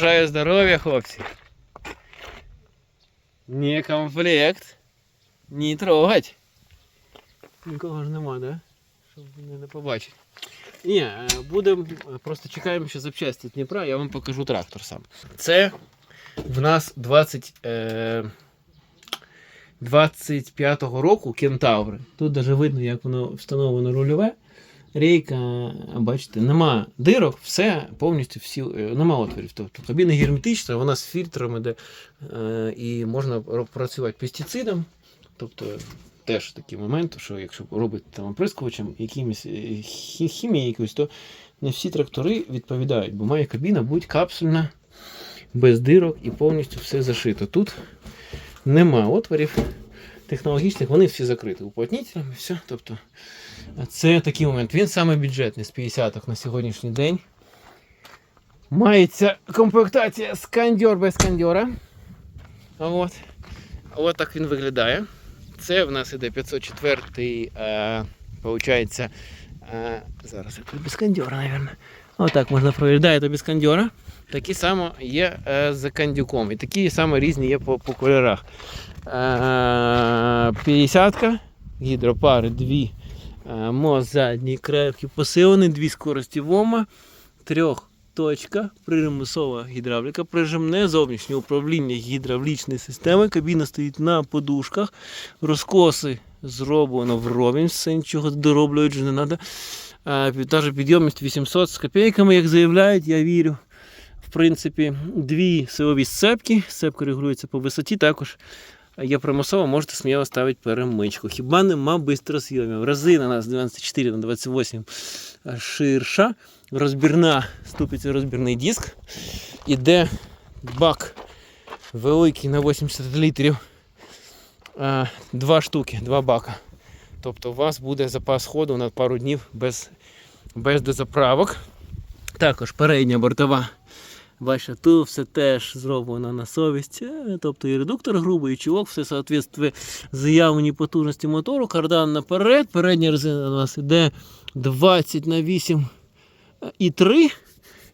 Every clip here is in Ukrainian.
Бажаю здоров'я, хлопці. Не комплект. Не трогать. Нікого ж нема, да? Щоб мене не побачить. Ні, е, будемо, просто чекаємо ще запчасті Дніпра, я вам покажу трактор сам. Це в нас 20, е, 25-го року кентаври. Тут навіть видно, як воно встановлено рульове. Рейка, бачите, нема дирок, все повністю всі, е, нема отворів. Тобто кабіна герметична, вона з фільтрами, де, е, і можна працювати пестицидом. Тобто теж такий момент, що якщо робити там оприскувачем якимось е, хімією якоюсь, то не всі трактори відповідають, бо має кабіна бути капсульна, без дирок і повністю все зашито. Тут нема отворів технологічних, вони всі закриті уплотнителями, все. Тобто, це такий момент. Він саме бюджетний з 50-х на сьогоднішній день. Мається комплектація скандьор без скандьора. От. От так він виглядає. Це в нас іде 504 е, е, зараз це без кондьора, мабуть. Отак можна провіряти без кондьора. Такі само є е, з кандюком. І такі саме різні є по, по кольорах. Е, 50-ка, гідропари, дві. Е, мост задній крепкий посилений, дві скорості ВОМа, трьох точка, примусова гідравліка, прижимне зовнішнє управління гідравлічної системи. Кабіна стоїть на подушках, розкоси зроблено вровень, все нічого дороблюють вже не треба. Та підйомність 800 з копійками, як заявляють, я вірю. В принципі, дві силові сцепки, сцепка регулюється по висоті, також є примусово, можете сміло ставити перемичку. Хіба нема бистросйомів. Резина у нас 94 на 28 ширша, розбірна, ступиться розбірний диск. Іде бак великий на 80 літрів. Два штуки, два бака. Тобто у вас буде запас ходу на пару днів без, без дозаправок. Також передня бортова. Бачите, тут все теж зроблено на совість. Тобто і редуктор грубий, і чулок, все соответствує заявленій потужності мотору. Кардан наперед. Передня резина у нас іде 20 на 8 і 3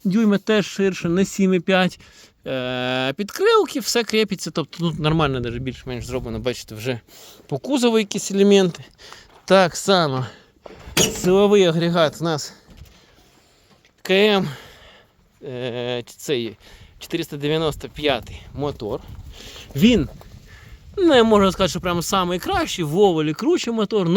дюйма теж ширше, не 7,5. Е, Підкрилки, все крепиться, тобто тут нормально, навіть більш-менш зроблено, бачите, вже по кузову якісь елементи. Так само силовий агрегат у нас КМ е, цей 495 мотор. Він не можна сказати, що прямо найкращий, в Овалі круче мотор,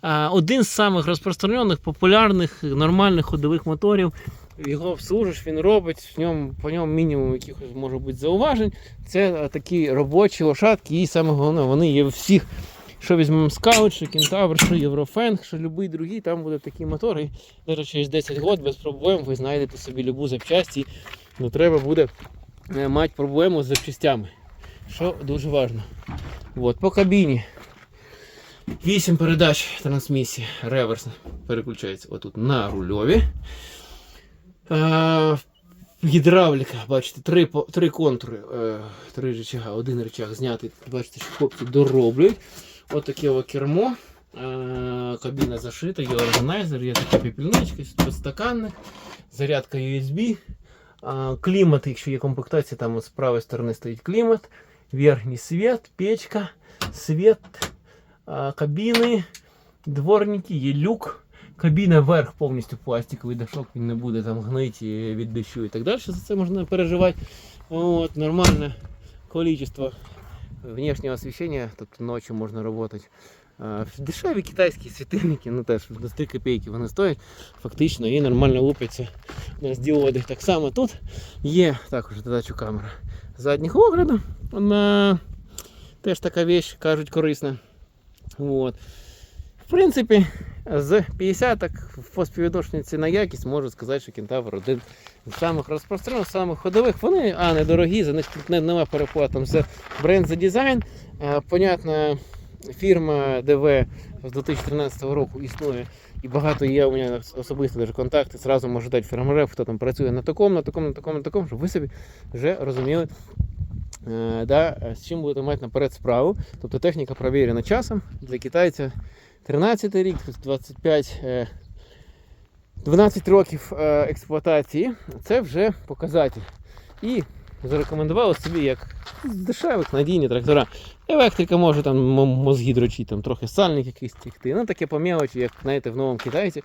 але один з самих розпространених, популярних, нормальних ходових моторів. Його обслужиш, він робить, в ньому, по ньому мінімум якихось може бути зауважень. Це е, такі робочі лошадки, і саме головне, вони є всіх. Що візьмемо скаут, що кентавр, що єврофенг, що будь-який другий, там буде такі мотори. І навіть через 10 років без проблем ви знайдете собі любу запчасті. Ну треба буде е, мати проблему з запчастями. Що дуже важливо. От, по кабіні. 8 передач трансмісії. Реверс переключається отут на рульові. Е, гідравліка, бачите, три, три контури, е, три рычага, один рычаг знятий. Бачите, що хлопці дороблюють. От таке о кермо. Е, кабіна зашита, є органайзер, є така пепельничка, підстаканник, зарядка USB. Е, клімат, якщо є комплектація, там з правої сторони стоїть клімат, верхній світ, печка, світ, кабіни, дворники, є люк. Кабіна вверх повністю пластиковий дашок, він не буде там гнити від дощу і так далі. За це можна переживати. От, нормальне количество внешнього освітлення, тобто ночі можна працювати. Дешеві китайські світильники, ну теж до 3 копійки вони стоять фактично і нормально лупляться на діоди. Так само тут є також додачу камера задніх огляду. Вона теж така вещь, кажуть, корисна. От. В принципі, з 50 так по співвідношенню ціна якість можу сказати, що кентавр один з самих розпространених, самих ходових. Вони а недорогі, за них тут не- нема переплат там за бренд за дизайн. Е, Понятно, фірма ДВ з 2013 року існує. І багато є у мене особисто даже контакти. Зразу можу дати фермерів, хто там працює на такому, на такому, на такому, на такому, щоб ви собі вже розуміли, е, да, з чим будете мати наперед справу. Тобто техніка провірена часом для китайця. 13 рік, 25, е, 12 років е, експлуатації це вже показатель. І зарекомендували собі як дешевих надійні трактора. Електрика може там мозги дрочить, там трохи сальник якийсь тікти. Ну таке по мелочі, як знаєте, в новому китайці,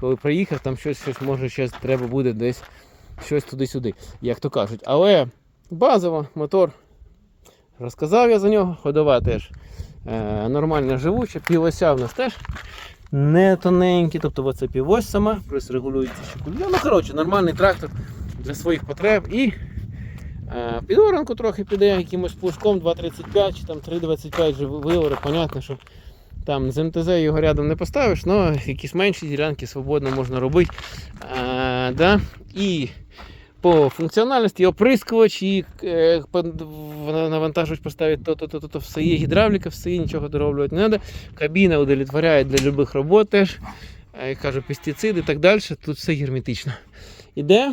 коли приїхав, там щось, щось може щось треба буде десь щось туди-сюди, як то кажуть. Але базово мотор розказав я за нього, ходова теж е, нормально живуча, півося в нас теж не тоненькі, тобто оце півось сама, плюс регулюється ще кулька. Ну, коротше, нормальний трактор для своїх потреб. І е, під оранку трохи піде якимось плужком 2,35 чи там 3,25 вже виори. Понятно, що там з МТЗ його рядом не поставиш, але якісь менші ділянки свободно можна робити. Е, да? І по функціональності оприскувач і е, навантажувач поставити то, то, то, то, то, все є гідравліка, все є, нічого дороблювати не треба. Кабіна удовлетворяє для будь-яких робот теж. Е, Я кажу, пестициди і так далі. Тут все герметично. Іде.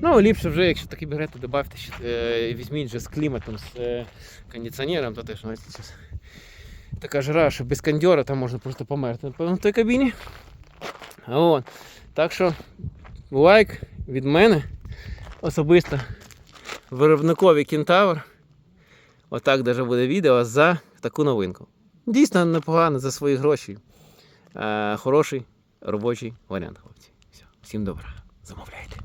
Ну, ліпше вже, якщо таки берете, добавте е, візьміть вже з кліматом, з кондиціонером, то теж зараз така жара, що без кондьора там можна просто померти напевно, в той кабіні. От. Так що лайк від мене особисто виробникові Кентавр. Отак даже буде відео за таку новинку. Дійсно непогано за свої гроші. Е, хороший робочий варіант, хлопці. Все. Всім добра. Замовляйте.